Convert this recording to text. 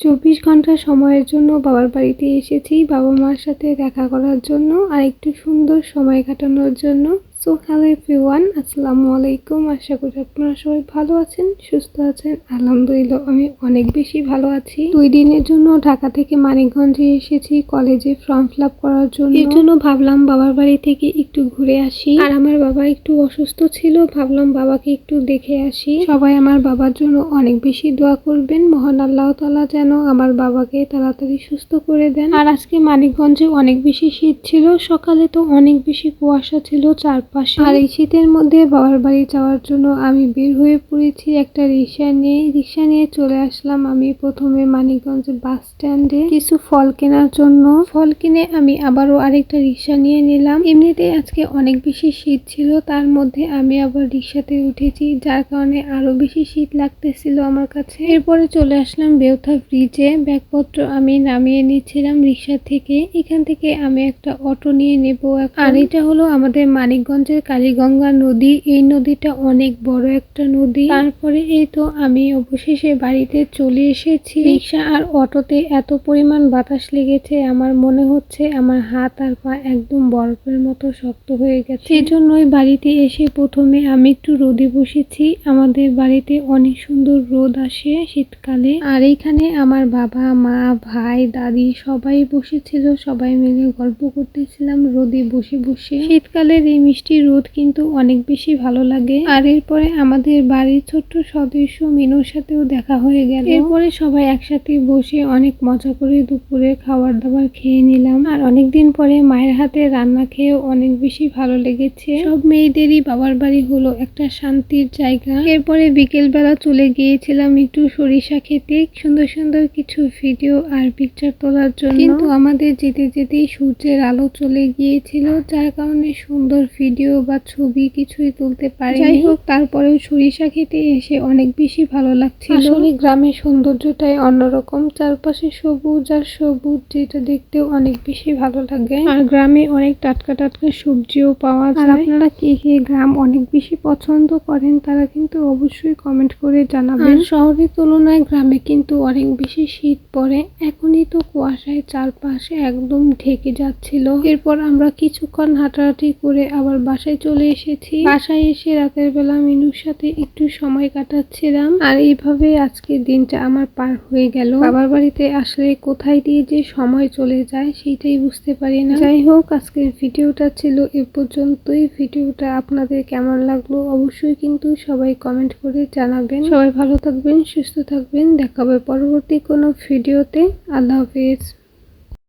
চব্বিশ ঘণ্টা সময়ের জন্য বাবার বাড়িতে এসেছি। বাবা মার সাথে দেখা করার জন্য আর একটু সুন্দর সময় কাটানোর জন্য। সো হ্যালো এভরিওয়ান আসসালামু আলাইকুম। আশা করি আপনারা সবাই ভালো আছেন, সুস্থ আছেন। আলহামদুলিল্লাহ, আমি অনেক বেশি ভালো আছি। দুই দিনের জন্য ঢাকা থেকে মানিকগঞ্জে এসেছি কলেজে ফর্ম ফিল করার জন্য। এর জন্য ভাবলাম বাবার বাড়ি থেকে একটু ঘুরে আসি। আর আমার বাবা একটু অসুস্থ ছিল, ভাবলাম বাবাকে একটু দেখে আসি। সবাই আমার বাবার জন্য অনেক বেশি দোয়া করবেন। মহান আল্লাহ তালা যেন আমার বাবাকে তাড়াতাড়ি সুস্থ করে দেন। আর আজকে মানিকগঞ্জে অনেক বেশি শীত ছিল, সকালে তো অনেক বেশি কুয়াশা ছিল চারপাশে আর এই শীতের মধ্যে বাবার বাড়ি যাওয়ার জন্য আমি বের হয়ে পড়েছি একটা রিক্সা নিয়ে। রিক্সা নিয়ে চলে আসলাম আমি প্রথমে মানিকগঞ্জ বাস স্ট্যান্ডে। কিছু ফল কেনার জন্য ফল কিনে আমি আবারও আরেকটা রিক্সা নিয়ে নিলাম। এমনিতে আজকে অনেক বেশি শীত ছিল তার মধ্যে আমি আবার রিক্সাতে উঠেছি যার কারণে আরও বেশি শীত লাগতেছিল আমার কাছে। এরপরে চলে আসলাম বেউথা ব্রিজে। ব্যাগপত্র আমি নামিয়ে নিচ্ছিলাম রিক্সা থেকে। এখান থেকে আমি একটা অটো নিয়ে নেব আর এটা হলো আমাদের মানিকগঞ্জের কালীগঙ্গা নদী, এই নদীটা অনেক বড় একটা নদী। তারপরে এই তো আমি অবশেষে বাড়িতে চলে এসেছি। রিক্সা আর অটোতে এত পরিমাণ বাতাস লেগেছে, আমার মনে হচ্ছে আমার হাত আর পা একদম বরফের মতো শক্ত হয়ে গেছে। সেই জন্যই বাড়িতে এসে প্রথমে আমি একটু রোদে বসেছি। আমাদের বাড়িতে অনেক সুন্দর রোদ আসে শীতকালে। আর এইখানে আমার বাবা, মা, ভাই, দাদি সবাই বসেছিল, সবাই মিলে গল্প করতেছিলাম রোদে বসে বসে। শীতকালের এই মিষ্টি রোদ কিন্তু অনেক বেশি ভালো লাগে। আর এরপরে আমাদের বাড়ির ছোট্ট সদস্য মিনুর সাথেও দেখা হয়ে গেল। এরপরে সবাই একসাথে বসে অনেক মজা করে দুপুরে খাবার দাবার খেয়ে নিলাম। আর অনেকদিন পরে মায়ের হাতে রান্না খেয়েও অনেক বেশি ভালো লেগেছে। সব মেয়েদেরই বাবার বাড়ি হলো একটা শান্তির জায়গা। এরপরে বিকেল বেলা চলে গিয়েছিলাম একটু সরিষা খেতে। সুন্দর সুন্দর কিছু ভিডিও আর পিকচার তোলার জন্য। কিন্তু আমাদের যেতে যেতেই সূর্যের আলো চলে গিয়েছিল, যার কারণে সুন্দর ভিডিও বা ছবি কিছুই তুলতে পারি যাই হোক তারপরেও সরিষা খেতে এসে অনেক বেশি ভালো লাগছিল। আসলে গ্রামের সৌন্দর্যটাই অন্যরকম চারপাশে সবুজ আর সবুজ যেটা দেখতেও অনেক বেশি ভালো লাগে। আর গ্রামে অনেক টাটকা টাটকা সবজিও পাওয়া যায়। আর আপনারা কে কে গ্রাম অনেক বেশি পছন্দ করেন তারা কিন্তু অবশ্যই কমেন্ট করে জানাবেন। শহরের তুলনায় গ্রামে কিন্তু অনেক বেশি শীত পড়ে। এখনই তো কুয়াশায় চারপাশে একদম ঢেকে যাচ্ছিল। এরপর আমরা কিছুক্ষণ হাঁটাহাঁটি করে আবার বাসায় চলে এসেছি। বাসায় এসে রাতের বেলা মিনুর সাথে একটু সময় কাটাচ্ছিলাম। আর এইভাবে আজকের দিনটা আমার পার হয়ে গেল। বাবার বাড়িতে আসলে কোথায় দিয়ে যে সময় চলে যায় সেটাই বুঝতে পারি না। যাই হোক, আজকের ভিডিওটা ছিল এ পর্যন্তই। ভিডিওটা আপনাদের কেমন লাগল অবশ্যই কিন্তু সবাই কমেন্ট করে জানাবেন। সবাই ভালো থাকবেন, সুস্থ থাকবেন। দেখাবে পরবর্তী কোনো ভিডিওতে। আল্লাহ হাফিজ।